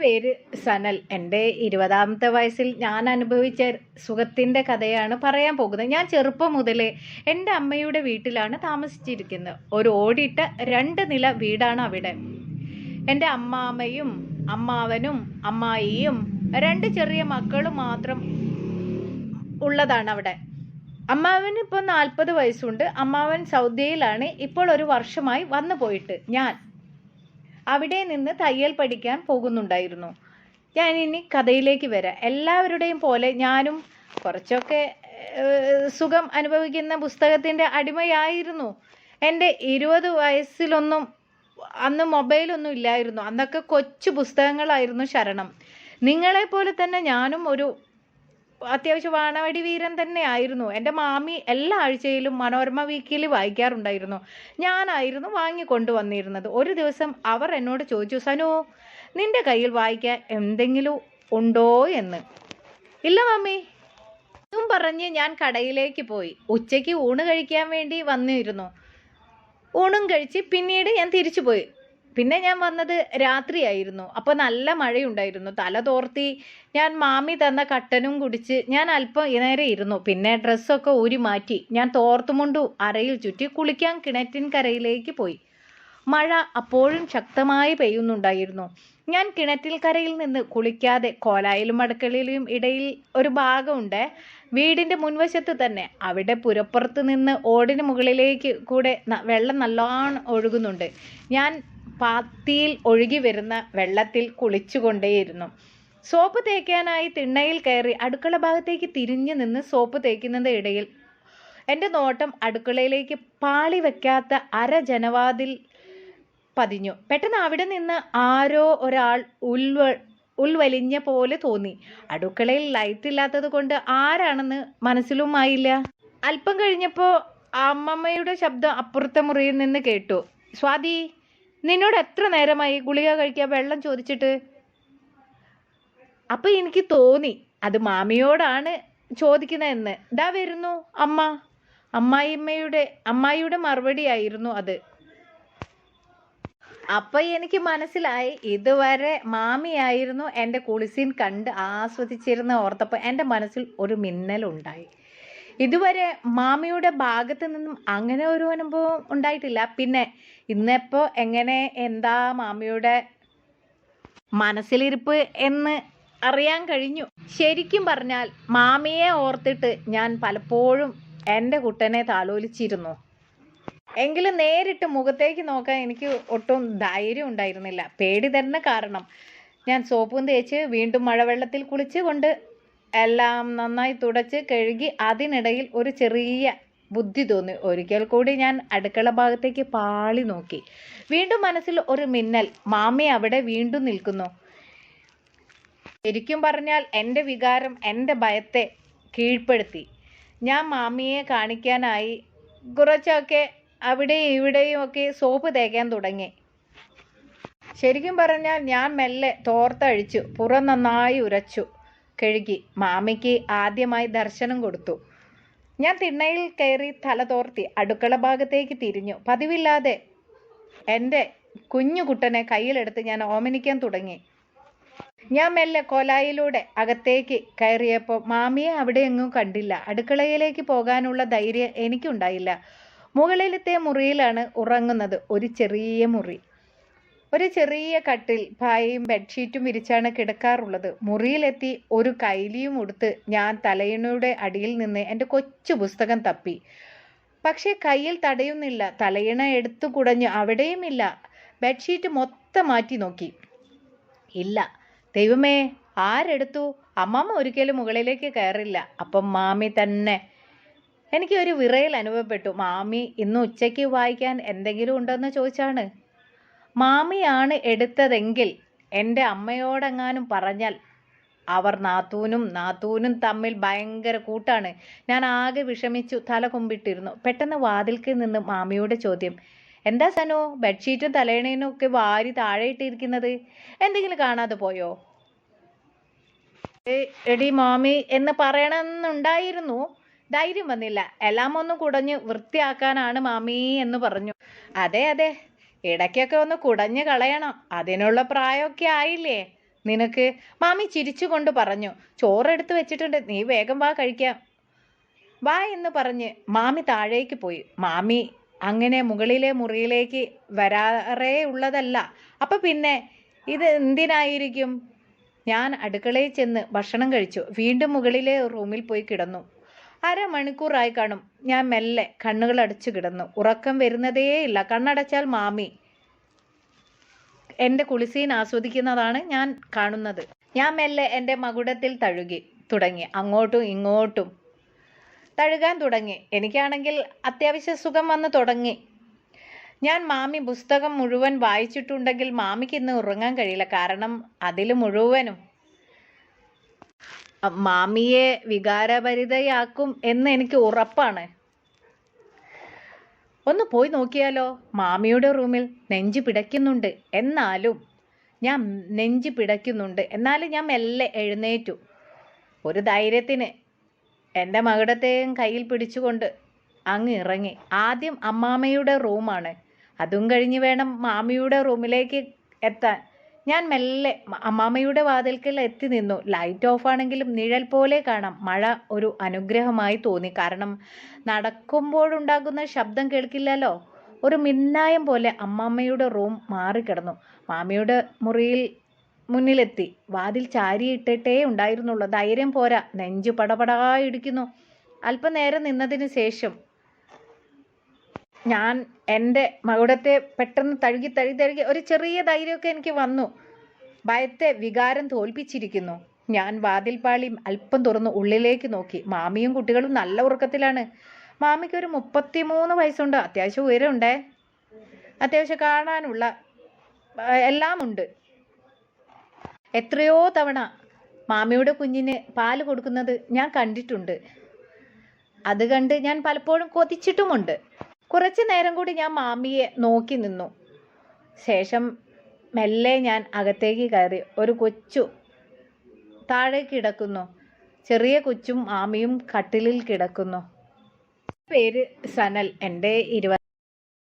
പേര് സനൽ. എന്റെ ഇരുപതാമത്തെ വയസ്സിൽ ഞാൻ അനുഭവിച്ച സുഖത്തിന്റെ കഥയാണ് പറയാൻ പോകുന്നത്. ഞാൻ ചെറുപ്പം മുതലേ എന്റെ അമ്മയുടെ വീട്ടിലാണ് താമസിച്ചിരിക്കുന്നത്. ഒരു ഓടിട്ട രണ്ട് നില വീടാണ് അവിടെ. എന്റെ അമ്മാമ്മയും അമ്മാവനും അമ്മായിയും രണ്ട് ചെറിയ മക്കളും മാത്രം ഉള്ളതാണ് അവിടെ. അമ്മാവന് ഇപ്പോൾ നാൽപ്പത് വയസ്സുണ്ട്. അമ്മാവൻ സൗദിയിലാണ്. ഇപ്പോൾ ഒരു വർഷമായി വന്നു പോയിട്ട് ഞാൻ. അവിടെ നിന്ന് തയ്യൽ പഠിക്കാൻ പോകുന്നുണ്ടായിരുന്നു. ഞാൻ ഇനി കഥയിലേക്ക് വരാം. എല്ലാവരുടെയും പോലെ ഞാനും കുറച്ചൊക്കെ സുഖം അനുഭവിക്കുന്ന പുസ്തകത്തിന്റെ അടിമയായിരുന്നു. എന്റെ ഇരുപത് വയസ്സിലൊന്നും അന്ന് മൊബൈലൊന്നും ഇല്ലായിരുന്നു. അന്നൊക്കെ കൊച്ചു പുസ്തകങ്ങളായിരുന്നു ശരണം. നിങ്ങളെപ്പോലെ തന്നെ ഞാനും ഒരു അത്യാവശ്യം വാണവടി വീരൻ തന്നെ ആയിരുന്നു. എന്റെ മാമി എല്ലാ ആഴ്ചയിലും മനോരമ വീക്കിലി വായിക്കാറുണ്ടായിരുന്നു. ഞാനായിരുന്നു വാങ്ങിക്കൊണ്ടുവന്നിരുന്നത് ഒരു ദിവസം അവർ എന്നോട് ചോദിച്ചു സനു നിന്റെ കയ്യിൽ വായിക്കാൻ എന്തെങ്കിലും ഉണ്ടോ എന്ന്? ഇല്ല മാമി ഇതും പറഞ്ഞ് ഞാൻ കടയിലേക്ക് പോയി. ഉച്ചയ്ക്ക് ഊണ് കഴിക്കാൻ വേണ്ടി വന്നിരുന്നു. ഊണും കഴിച്ച് പിന്നീട് ഞാൻ തിരിച്ചു പോയി പിന്നെ ഞാൻ വന്നത് രാത്രിയായിരുന്നു. അപ്പോൾ നല്ല മഴയുണ്ടായിരുന്നു. തല തോർത്തി ഞാൻ മാമി തന്ന കട്ടനും കുടിച്ച് ഞാൻ അല്പം നേരെ ഇരുന്നു. പിന്നെ ഡ്രസ്സൊക്കെ ഊരി മാറ്റി ഞാൻ തോർത്തുമുണ്ടു അരയിൽ ചുറ്റി കുളിക്കാൻ കിണറ്റിൻ കരയിലേക്ക് പോയി. മഴ അപ്പോഴും ശക്തമായി പെയ്യുന്നുണ്ടായിരുന്നു. ഞാൻ കിണറ്റിൽ കരയിൽ നിന്ന് കുളിക്കാതെ കോലായിലും അടുക്കളയിലും ഇടയിൽ ഒരു ഭാഗമുണ്ട്. വീടിന്റെ മുൻവശത്ത് തന്നെ. അവിടെ പുരപ്പുറത്ത് നിന്ന് ഓടിന് മുകളിലേക്ക് കൂടെ വെള്ളം നല്ലോണം ഒഴുകുന്നുണ്ട്. ഞാൻ പാത്തിയിൽ ഒഴുകി വരുന്ന വെള്ളത്തിൽ കുളിച്ചുകൊണ്ടേയിരുന്നു. സോപ്പ് തേക്കാനായി തിണ്ണയിൽ കയറി അടുക്കള ഭാഗത്തേക്ക് തിരിഞ്ഞു നിന്ന് സോപ്പ് തേക്കുന്നതിന്റെ ഇടയിൽ എന്റെ നോട്ടം അടുക്കളയിലേക്ക് പാളി വെക്കാത്ത അര ജനവാതിൽ പതിഞ്ഞു. പെട്ടെന്ന് അവിടെ നിന്ന് ആരോ ഒരാൾ ഉൾവ ഉൾവലിഞ്ഞ പോലെ തോന്നി. അടുക്കളയിൽ ലൈറ്റ് ഇല്ലാത്തത് കൊണ്ട് ആരാണെന്ന് മനസ്സിലുമായില്ല. അല്പം കഴിഞ്ഞപ്പോൾ അമ്മമ്മയുടെ ശബ്ദം അപ്പുറത്തെ മുറിയിൽ നിന്ന് കേട്ടു. സ്വാതി നിന്നോട് എത്ര നേരമായി ഗുളിക കഴിക്കാൻ വെള്ളം ചോദിച്ചിട്ട്? അപ്പൊ എനിക്ക് തോന്നി അത് മാമിയോടാണ് ചോദിക്കുന്നതെന്ന്. ഇതാ വരുന്നു അമ്മ. അമ്മായിമ്മയുടെ അമ്മായിയുടെ മറുപടിയായിരുന്നു അത്. അപ്പൊ എനിക്ക് മനസ്സിലായി ഇതുവരെ മാമിയായിരുന്നു എന്റെ കുളിസീൻ കണ്ട് ആസ്വദിച്ചിരുന്ന ഓർത്തപ്പോൾ എന്റെ മനസ്സിൽ ഒരു മിന്നലുണ്ടായി. ഇതുവരെ മാമിയുടെ ഭാഗത്ത് നിന്നും അങ്ങനെ ഒരു അനുഭവം ഉണ്ടായിട്ടില്ല. പിന്നെ ഇന്നിപ്പോൾ എങ്ങനെ എന്താ മാമിയുടെ മനസ്സിലിരിപ്പ് എന്ന് അറിയാൻ കഴിഞ്ഞു. ശരിക്കും പറഞ്ഞാൽ മാമിയെ ഓർത്തിട്ട് ഞാൻ പലപ്പോഴും എന്റെ കുട്ടനെ താലോലിച്ചിരുന്നു. എങ്കിലും നേരിട്ട് മുഖത്തേക്ക് നോക്കാൻ എനിക്ക് ഒട്ടും ധൈര്യം ഉണ്ടായിരുന്നില്ല. പേടി തന്നെ കാരണം ഞാൻ സോപ്പും തേച്ച് വീണ്ടും മഴവെള്ളത്തിൽ കുളിച്ച് കൊണ്ട് എല്ലാം നന്നായി തുടച്ച് കഴുകി അതിനിടയിൽ ഒരു ചെറിയ ബുദ്ധി തോന്നി. ഒരിക്കൽ കൂടി ഞാൻ അടുക്കള ഭാഗത്തേക്ക് പാളി നോക്കി. വീണ്ടും മനസ്സിൽ ഒരു മിന്നൽ. മാമി അവിടെ വീണ്ടും നിൽക്കുന്നു. ശരിക്കും പറഞ്ഞാൽ എന്റെ വികാരം എന്റെ ഭയത്തെ കീഴ്പ്പെടുത്തി. ഞാൻ മാമിയെ കാണിക്കാനായി കുറച്ചൊക്കെ അവിടെയും ഇവിടെയും ഒക്കെ സോപ്പ് തേക്കാൻ തുടങ്ങി. ശരിക്കും പറഞ്ഞാൽ ഞാൻ മെല്ലെ തോർത്തഴിച്ചു. പുറം നന്നായി ഉരച്ചു. കഴുകി മാമിക്ക് ആദ്യമായി ദർശനം കൊടുത്തു. ഞാൻ തിണ്ണയിൽ കയറി തല തോർത്തി അടുക്കള ഭാഗത്തേക്ക് തിരിഞ്ഞു. പതിവില്ലാതെ എന്റെ കുഞ്ഞു കുട്ടനെ കയ്യിലെടുത്ത് ഞാൻ ഓമനിക്കാൻ തുടങ്ങി. ഞാൻ മെല്ലെ കോലായിലൂടെ അകത്തേക്ക് കയറിയപ്പോൾ മാമിയെ അവിടെ എങ്ങും കണ്ടില്ല. അടുക്കളയിലേക്ക് പോകാനുള്ള ധൈര്യം എനിക്കുണ്ടായില്ല. മുകളിലത്തെ മുറിയിലാണ് ഉറങ്ങുന്നത് ഒരു ചെറിയ മുറി. ഒരു ചെറിയ കട്ടിൽ പായയും ബെഡ്ഷീറ്റും വിരിച്ചാണ് കിടക്കാറുള്ളത്. മുറിയിലെത്തി ഒരു കൈലിയും ഉടുത്ത് ഞാൻ തലയിണയുടെ അടിയിൽ നിന്ന് എന്റെ കൊച്ചു പുസ്തകം തപ്പി. പക്ഷേ കയ്യിൽ തടയുന്നില്ല. തലയിണ എടുത്തു കുടഞ്ഞു അവിടെയുമില്ല ബെഡ്ഷീറ്റ് മൊത്തം മാറ്റി നോക്കി. ഇല്ല. ദൈവമേ ആരെടുത്തു? അമ്മമ്മ ഒരിക്കലും മുകളിലേക്ക് കയറില്ല. അപ്പം മാമി തന്നെ. എനിക്ക് ഒരു വിറയൽ അനുഭവപ്പെട്ടു. മാമി ഇന്ന് ഉച്ചയ്ക്ക് വായിക്കാൻ എന്തെങ്കിലും ഉണ്ടെന്ന് ചോദിച്ചാണ്. മാമിയാണ് എടുത്തതെങ്കിൽ എന്റെ അമ്മയോടെങ്ങാനും പറഞ്ഞാൽ അവർ നാത്തൂനും നാത്തൂനും തമ്മിൽ ഭയങ്കര കൂട്ടാണ്. ഞാൻ ആകെ വിഷമിച്ചു തല കുമ്പിട്ടിരുന്നു പെട്ടെന്ന് വാതിൽക്കിൽ നിന്ന് മാമിയുടെ ചോദ്യം എന്താ സനോ ബെഡ്ഷീറ്റും തലേണേനും ഒക്കെ വാരി താഴെ ഇട്ടിരിക്കുന്നത്? എന്തെങ്കിലും കാണാതെ പോയോ? "ഏയ്, എടി മാമി എന്ന് പറയണമെന്നുണ്ടായിരുന്നു. ധൈര്യം വന്നില്ല. എല്ലാം ഒന്ന് കുടഞ്ഞ് വൃത്തിയാക്കാനാണ് മാമി എന്ന് പറഞ്ഞു. അതെ അതെ. ഇടയ്ക്കൊക്കെ ഒന്ന് കുടഞ്ഞു കളയണം. അതിനുള്ള പ്രായമൊക്കെ ആയില്ലേ? നിനക്ക് മാമി ചിരിച്ചുകൊണ്ട് പറഞ്ഞു ചോറെടുത്ത് വെച്ചിട്ടുണ്ട്. നീ വേഗം വാ കഴിക്കാം. വാ എന്ന് പറഞ്ഞ് മാമി താഴേക്ക് പോയി. മാമി അങ്ങനെ മുകളിലെ മുറിയിലേക്ക് വരാറേ ഉള്ളതല്ല. അപ്പം പിന്നെ ഇത് എന്തിനായിരിക്കും? ഞാൻ അടുക്കളയിൽ ചെന്ന് ഭക്ഷണം കഴിച്ചു. വീണ്ടും മുകളിലെ റൂമിൽ പോയി കിടന്നു. അരമണിക്കൂറായി കാണും. ഞാൻ മെല്ലെ കണ്ണുകൾ അടച്ചു കിടന്നു. ഉറക്കം വരുന്നതേയില്ല. കണ്ണടച്ചാൽ മാമി എന്റെ കുളിസീൻ ആസ്വദിക്കുന്നതാണ് ഞാൻ കാണുന്നത്. ഞാൻ മെല്ലെ എന്റെ മകുടത്തിൽ തഴുകി തുടങ്ങി. അങ്ങോട്ടും ഇങ്ങോട്ടും തഴുകാൻ തുടങ്ങി. എനിക്കാണെങ്കിൽ അത്യാവശ്യ സുഖം വന്ന് തുടങ്ങി. ഞാൻ മാമി പുസ്തകം മുഴുവൻ വായിച്ചിട്ടുണ്ടെങ്കിൽ മാമിക്ക് ഇന്ന് ഉറങ്ങാൻ കഴിയില്ല. കാരണം അതിൽ മുഴുവനും മാമിയെ വികാരഭരിതയാക്കും എന്ന് എനിക്ക് ഉറപ്പാണ്. ഒന്ന് പോയി നോക്കിയാലോ? മാമിയുടെ റൂമിൽ നെഞ്ച് പിടയ്ക്കുന്നുണ്ട്. എന്നാലും ഞാൻ നെഞ്ച് പിടയ്ക്കുന്നുണ്ട്. എന്നാലും ഞാൻ മെല്ലെ എഴുന്നേറ്റു. ഒരു ധൈര്യത്തിന് എന്റെ മകുടത്തെയും കയ്യിൽ പിടിച്ചുകൊണ്ട് അങ്ങ് ഇറങ്ങി. ആദ്യം അമ്മാമ്മയുടെ റൂമാണ്. അതും കഴിഞ്ഞ് വേണം മാമിയുടെ റൂമിലേക്ക് എത്താൻ. ഞാൻ മെല്ലെ അമ്മാമ്മയുടെ വാതിൽക്കൽ എത്തി നിന്നു. ലൈറ്റ് ഓഫ് ആണെങ്കിലും നിഴൽ പോലെ കാണാം. മഴ ഒരു അനുഗ്രഹമായി തോന്നി. കാരണം നടക്കുമ്പോഴുണ്ടാകുന്ന ശബ്ദം കേൾക്കില്ലല്ലോ. ഒരു മിന്നായം പോലെ അമ്മാമ്മയുടെ റൂം മാറിക്കിടന്നു. മാമിയുടെ മുറിയിൽ മുന്നിലെത്തി. വാതിൽ ചാരിയിട്ടിട്ടേ ഉണ്ടായിരുന്നുള്ളൂ. ധൈര്യം പോരാ. നെഞ്ചു പടപടാ ഇടിക്കുന്നു. അല്പനേരം നിന്നതിന് ശേഷം ഞാൻ എന്റെ മകുടത്തെ പെട്ടെന്ന് തഴുകി തഴുകി തഴുകി ഒരു ചെറിയ ധൈര്യമൊക്കെ എനിക്ക് വന്നു. ഭയത്തെ വികാരം തോൽപ്പിച്ചിരിക്കുന്നു. ഞാൻ വാതിൽപ്പാളി അല്പം തുറന്ന് ഉള്ളിലേക്ക് നോക്കി. മാമിയും കുട്ടികളും നല്ല ഉറക്കത്തിലാണ്. മാമിക്ക് ഒരു മുപ്പത്തിമൂന്ന് വയസ്സുണ്ട്. അത്യാവശ്യം ഉയരമുണ്ടേ. അത്യാവശ്യം കാണാനുള്ള എല്ലാം ഉണ്ട് എത്രയോ തവണ മാമിയുടെ കുഞ്ഞിന് പാൽ കൊടുക്കുന്നത് ഞാൻ കണ്ടിട്ടുണ്ട്. അത് കണ്ട് ഞാൻ പലപ്പോഴും കൊതിച്ചിട്ടുമുണ്ട്. കുറച്ചു നേരം കൂടി ഞാൻ മാമിയെ നോക്കി നിന്നു. ശേഷം മെല്ലെ ഞാൻ അകത്തേക്ക് കയറി. ഒരു കൊച്ചു താഴെ കിടക്കുന്നു. ചെറിയ കൊച്ചും മാമിയും കട്ടിലിൽ കിടക്കുന്നു. പേര് സനൽ. എന്റെ ഇരുപത്